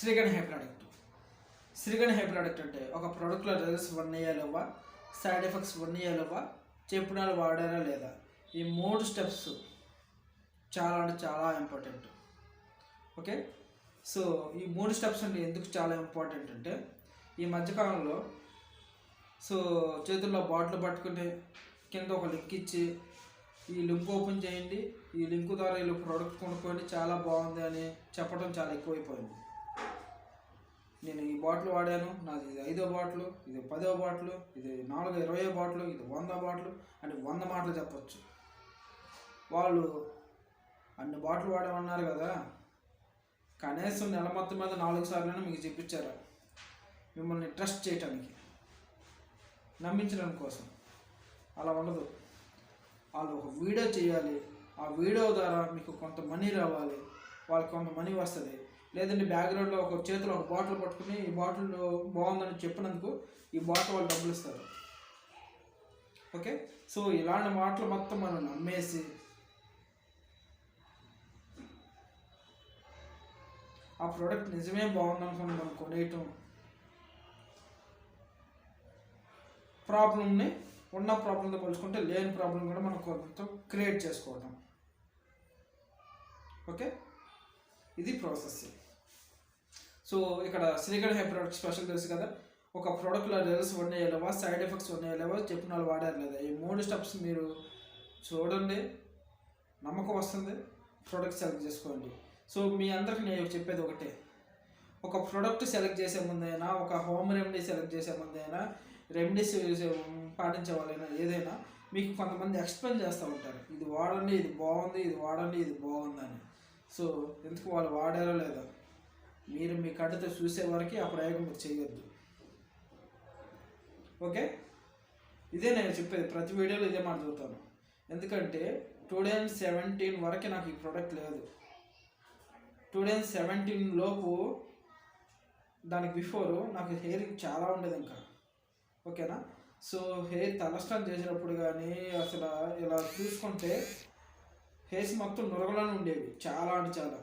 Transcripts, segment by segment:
శ్రీగణ high product శ్రీగణ్ high product అంటే ఒక ప్రోడక్ట్లో రిజల్ట్స్ వన్ ఇవ్వలేవా సైడ్ ఎఫెక్ట్స్ వన్ ఇవ్వలేవా చెప్పినాలు వాడారా లేదా? ఈ మూడు స్టెప్స్ చాలా అంటే చాలా ఇంపార్టెంట్ ఓకే సో ఈ మూడు స్టెప్స్ అంటే ఎందుకు చాలా ఇంపార్టెంట్ అంటే ఈ మధ్యకాలంలో సో చేతుల్లో బాటిల్ పట్టుకుని కింద ఒక లింక్ ఇచ్చి ఈ లింక్ ఓపెన్ చేయండి. ఈ లింక్ ద్వారా వీళ్ళు ప్రోడక్ట్ కొనుక్కోండి. చాలా బాగుంది అని చెప్పడం చాలా ఎక్కువైపోయింది. నేను ఈ బాటిల్ వాడాను. నాది ఇది ఐదో బాటిల్ ఇది పదో బాటిల్ ఇది నాలుగు ఇరవై బాటిల్ ఇది వంద బాటిల్ అని వంద మాటలు చెప్పచ్చు. వాళ్ళు అన్ని బాటిల్ వాడమన్నారు కదా కనీసం నెల మొత్తం మీద నాలుగు సార్లు మీకు చెప్పించారా మిమ్మల్ని ట్రస్ట్ చేయటానికి నమ్మించడం కోసం. అలా ఉండదు. వాళ్ళు ఒక వీడియో చేయాలి. ఆ వీడియో ద్వారా మీకు కొంత మనీ రావాలి. వాళ్ళకి కొంత మనీ వస్తుంది. లేదంటే బ్యాక్గ్రౌండ్లో ఒక చేతిలో ఒక బాటిల్ పట్టుకుని ఈ బాటిల్ బాగుందని చెప్పినందుకు ఈ బాటిల్ వాళ్ళు డబ్బులు ఇస్తారు. ఓకే సో ఇలాంటి మాటలు మొత్తం మనం నమ్మేసి ఆ ప్రోడక్ట్ నిజమే బాగుందనుకుని మనం కొనేయటం. ప్రాబ్లమ్ని ఉన్న ప్రాబ్లంతో పోల్చుకుంటే లేని ప్రాబ్లం కూడా మనం కొంత క్రియేట్ చేసుకోవటం. ఓకే ఇది ప్రాసెస్ సో ఇక్కడ శ్రీగఢ హై ప్రోడక్ట్ స్పెషల్ తెలుసు కదా? ఒక ప్రోడక్ట్లో రిజల్ట్స్ ఉన్నాయి లేవా? సైడ్ ఎఫెక్ట్స్ ఉన్నాయి లేవా? చెప్పిన వాళ్ళు వాడారు లేదా? ఈ మూడు స్టెప్స్ మీరు చూడండి. నమ్మకం వస్తుంది. ప్రోడక్ట్ సెలెక్ట్ చేసుకోండి. సో మీ అందరికి నేను చెప్పేది ఒకటే. ఒక ప్రోడక్ట్ సెలెక్ట్ చేసే ముందైనా ఒక హోమ్ రెమెడీ సెలెక్ట్ చేసే ముందైనా రెమెడీస్ పాటించే వాళ్ళైనా ఏదైనా మీకు కొంతమంది ఎక్స్ప్లెయిన్ చేస్తూ ఉంటారు. ఇది వాడండి ఇది బాగుంది ఇది వాడండి ఇది బాగుందని. సో ఎందుకు వాళ్ళు వాడారో లేదా? మీరు మీ కళ్ళతో చూసే వరకు ఆ ప్రయోగం మీరు చేయొద్దు. ఓకే? ఇదే నేను చెప్పేది. ప్రతి వీడియోలో ఇదే మాట్లాడుతాను ఎందుకంటే టూ థౌజండ్ సెవెంటీన్ వరకు నాకు ఈ ప్రోడక్ట్ లేదు. టూ థౌజండ్ సెవెంటీన్ లోపు దానికి బిఫోర్ నాకు హెయిర్ చాలా ఉండేది ఇంకా. ఓకేనా? సో హెయిర్ తలస్నానం చేసినప్పుడు కానీ అసలు ఇలా చూసుకుంటే హెయిర్స్ మొత్తం నురగలోనే ఉండేవి చాలా అంటే చాలా.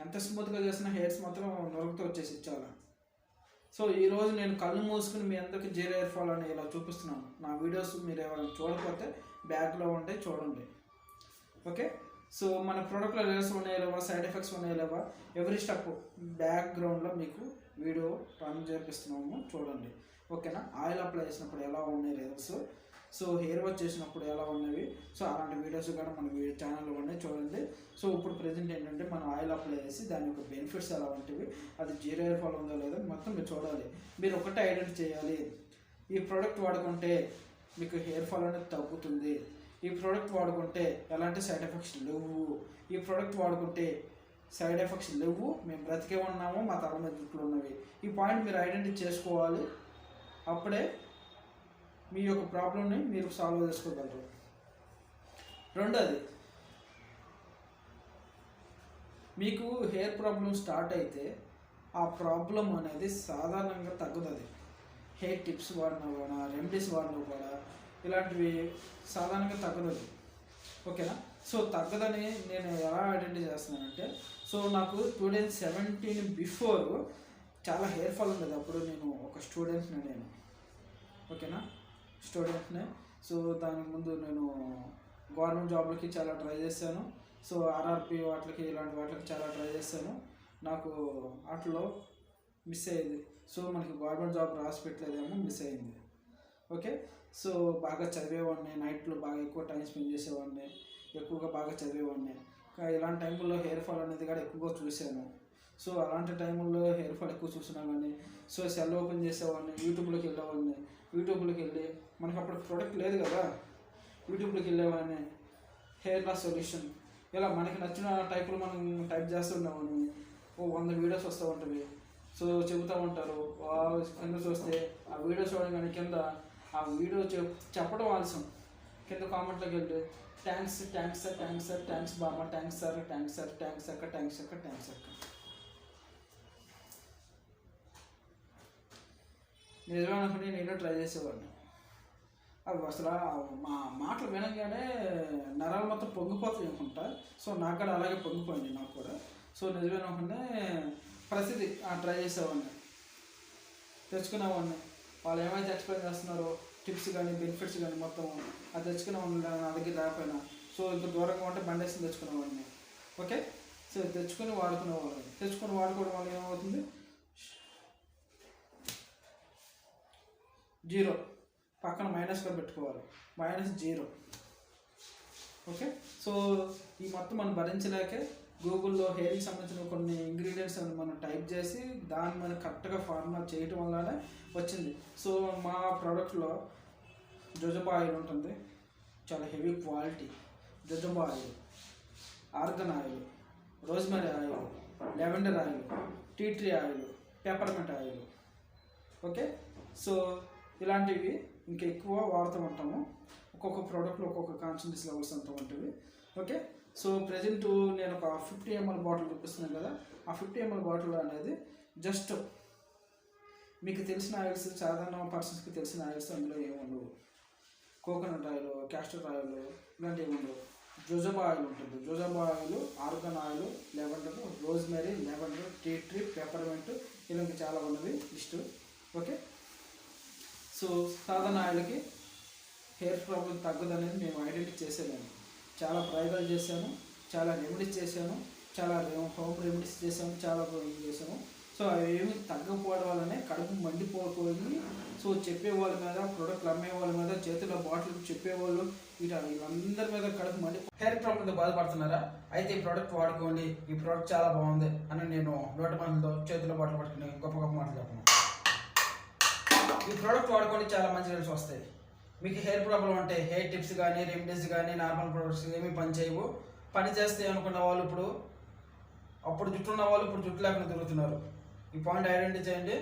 ఎంత స్మూత్గా చేసిన హెయిర్స్ మాత్రం నురగతో వచ్చేసి చాలా. సో ఈరోజు నేను కళ్ళు మూసుకుని మీ అందరికి జీరో హెయిర్ ఫాల్ అని ఇలా చూపిస్తున్నాను. నా వీడియోస్ మీరు ఎవరైనా చూడకపోతే బ్యాక్లో ఉంటే చూడండి. ఓకే? సో మన ప్రోడక్ట్లో రిజల్ట్స్ ఉన్నాయి లేవా సైడ్ ఎఫెక్ట్స్ ఉన్నాయి లేవా ఎవ్రీ స్టెప్ బ్యాక్గ్రౌండ్లో మీకు వీడియో రన్ చేపిస్తున్నాము చూడండి. ఓకేనా? ఆయిల్ అప్లై చేసినప్పుడు ఎలా ఉన్నాయి రిజల్ట్స్ సో హెయిర్ వాష్ చేసినప్పుడు ఎలా ఉన్నవి సో అలాంటి వీడియోస్ కూడా మన ఛానల్లో ఉన్నాయి చూడండి. సో ఇప్పుడు ప్రజెంట్ ఏంటంటే మనం ఆయిల్ అప్లై చేసి దాని యొక్క బెనిఫిట్స్ ఎలా ఉంటాయి అది జీరో హెయిర్ ఫాల్ ఉందో లేదో మొత్తం మీరు చూడాలి. మీరు ఒకటే ఐడెంటిఫై చేయాలి. ఈ ప్రోడక్ట్ వాడుకుంటే మీకు హెయిర్ ఫాల్ అనేది తగ్గుతుంది. ఈ ప్రోడక్ట్ వాడుకుంటే ఎలాంటి సైడ్ ఎఫెక్ట్స్ లేవు. ఈ ప్రోడక్ట్ వాడుకుంటే సైడ్ ఎఫెక్ట్స్ లేవు. మేము బ్రతికే ఉన్నాము. మా తల మీద ఉన్నవి. ఈ పాయింట్ మీరు ఐడెంటిఫై చేసుకోవాలి. అప్పుడే మీ యొక్క ప్రాబ్లమ్ని మీరు సాల్వ్ చేసుకోగలరు. రెండోది మీకు హెయిర్ ప్రాబ్లం స్టార్ట్ అయితే ఆ ప్రాబ్లం అనేది సాధారణంగా తగ్గుతుంది. హెయిర్ టిప్స్ వాడినా కూడా రెమెడీస్ వాడినా కూడా ఇలాంటివి సాధారణంగా తగ్గదు ఓకేనా సో తగ్గదని నేను ఎలా ఐడెంటిఫై చేస్తున్నానంటే సో నాకు టూ థౌజండ్ సెవెంటీన్ బిఫోర్ చాలా హెయిర్ ఫాల్ ఉండేది అప్పుడు నేను ఒక స్టూడెంట్ని నేను. ఓకేనా స్టూడెంట్నే సో దానికి ముందు నేను గవర్నమెంట్ జాబ్లకి చాలా ట్రై చేశాను. సో ఆర్ఆర్పి వాటికి ఇలాంటి వాటికి చాలా ట్రై చేశాను. నాకు వాటిలో మిస్ అయ్యింది. సో మనకి గవర్నమెంట్ జాబ్ రాసి పెట్టలేదేమో మిస్ అయింది ఓకే? సో బాగా చదివేవాడిని నైట్లో బాగా ఎక్కువ టైం స్పెండ్ చేసేవాడిని ఎక్కువగా బాగా చదివేవాడిని. ఇలాంటి టైంలో హెయిర్ ఫాల్ అనేది కూడా ఎక్కువగా చూశాను. సో అలాంటి టైంలో హెయిర్ ఫాల్ ఎక్కువ చూసినా కానీ సో సెల్ ఓపెన్ చేసేవాడిని యూట్యూబ్లోకి వెళ్ళేవాడిని. యూట్యూబ్లోకి వెళ్ళి మనకి అప్పుడు ప్రోడక్ట్ లేదు కదా యూట్యూబ్లోకి వెళ్ళేవాడిని హెయిర్ లాస్ సొల్యూషన్ ఇలా మనకి నచ్చిన టైపులు మనం టైప్ చేస్తున్నామని ఓ వంద వీడియోస్ వస్తూ ఉంటుంది సో చెబుతూ ఉంటారు కింద చూస్తే ఆ వీడియో చూడగానే కింద ఆ వీడియో చెప్ చెప్పడం ఆలస్యం కింద కామెంట్లోకి వెళ్తే thanks thanks sir thanks sir thanks బామ్మ thanks sir thanks sir thanks అక్క థ్యాంక్స్ అక్క థ్యాంక్స్ అక్క నిజమే అనుకుంటే నేను ట్రై చేసేవాడిని. అవి అసలు మా మాటలు వినగానే నరాలు మొత్తం పొంగిపోతాయి అనుకుంటా. సో నాకు కూడా అలాగే పొంగిపోయింది నాకు కూడా. సో నిజమే అనుకుంటే ప్రసిద్ధి ట్రై చేసేవాడిని. తెచ్చుకునేవాడిని. వాళ్ళు ఏమైతే ఎక్స్ప్లెయిన్ చేస్తున్నారో టిప్స్ కానీ బెనిఫిట్స్ కానీ మొత్తం అది తెచ్చుకునేవాడిని నా దగ్గర రాకపోయినా. సో ఇంత దూరంగా ఉంటే బండేసి తెచ్చుకునేవాడిని ఓకే? సో తెచ్చుకొని వాడుకునేవాళ్ళని తెచ్చుకొని వాడుకోవడం వల్ల ఏమవుతుంది? జీరో. పక్కన మైనస్గా పెట్టుకోవాలి. Minus zero. ఓకే? సో ఈ మొత్తం మనం భరించలేకే గూగుల్లో హెయిర్కి సంబంధించిన కొన్ని ఇంగ్రీడియంట్స్ అని మనం టైప్ చేసి దాన్ని మనం కరెక్ట్గా ఫార్ములా చేయటం వల్లనే వచ్చింది. సో మా ప్రోడక్ట్లో జొజబా ఆయిల్ ఉంటుంది. చాలా heavy quality. Jojoba oil argan oil rosemary oil lavender oil tea tree oil peppermint oil. Okay? So ఇలాంటివి ఇంకా ఎక్కువ వాడుతూ ఉంటాము. ఒక్కొక్క ప్రోడక్ట్లో ఒక్కొక్క కాన్సన్ట్రేస్ లెవెల్స్ అంతా ఉంటుంది. ఓకే సో ప్రజెంట్ నేను ఒక ఫిఫ్టీ ఎంఎల్ బాటిల్ చూపిస్తున్నాను కదా ఆ ఫిఫ్టీ ఎంఎల్ బాటిల్ అనేది జస్ట్ మీకు తెలిసిన ఆయిల్స్ సాధారణ పర్సన్స్కి తెలిసిన ఆయిల్స్ అందులో ఏముండవు కోకోనట్ ఆయిల్ క్యాస్టర్ ఆయిల్ ఇలాంటివి ఏమి ఉండవు. జోజబా ఆయిల్ ఉంటుంది. Jojoba oil argan oil lavender rosemary lavender tea tree peppermint ఇలాంటి చాలా ఉన్నవి లిస్టు ఓకే సో సాధారణ ఆయిల్కి హెయిర్ ప్రాబ్లం తగ్గదనేది మేము ఐడెంటిఫై చేసేదాన్ని. చాలా ప్రయోగాలు చేశాను చాలా రెమెడీస్ చేశాను చాలా హోమ్ రెమెడీస్ చేశాను చాలా ఇది చేశాను. సో అవి ఏమి తగ్గకపోవడం వల్లనే కడుపు మండిపోకపోయింది సో చెప్పేవాళ్ళ మీద ప్రొడక్ట్లు అమ్మే వాళ్ళ మీద చేతిలో బాటిల్ చెప్పేవాళ్ళు వీటి వీళ్ళందరి మీద కడుపు మండి హెయిర్ ప్రాబ్లంతో బాధపడుతున్నారా? అయితే ఈ ప్రోడక్ట్ వాడుకోండి ఈ ప్రోడక్ట్ చాలా బాగుంది అని నేను నోటి మందులతో చేతిలో బాటిల్ పట్టుకుని గొప్ప గొప్ప మాటలు చెప్పను. ఈ ప్రోడక్ట్ వాడుకొని చాలా మంచి రిజల్ట్స్ వస్తాయి. మీకు హెయిర్ ప్రాబ్లం అంటే హెయిర్ టిప్స్ కానీ రెమెడీస్ కానీ నార్మల్ ప్రోడక్ట్స్ ఏమీ పని చేయవు. పని చేస్తే అనుకున్న వాళ్ళు ఇప్పుడు అప్పుడు జుట్టు ఉన్న వాళ్ళు ఇప్పుడు జుట్టు లేకుండా తిరుగుతున్నారు. ఈ పాయింట్ ఐడెంటిఫై చేయండి.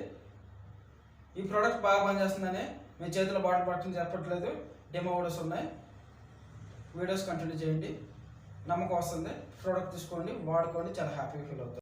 ఈ ప్రోడక్ట్ బాగా పనిచేస్తుందని మీ చేతిలో బాటిల్ పట్టుకుని చెప్పట్లేదు. డెమో వీడియోస్ ఉన్నాయి. వీడియోస్ కంటిన్యూ చేయండి. నమ్మకం వస్తుంది. ప్రోడక్ట్ తీసుకోండి వాడుకోండి చాలా హ్యాపీగా ఫీల్ అవుతుంది.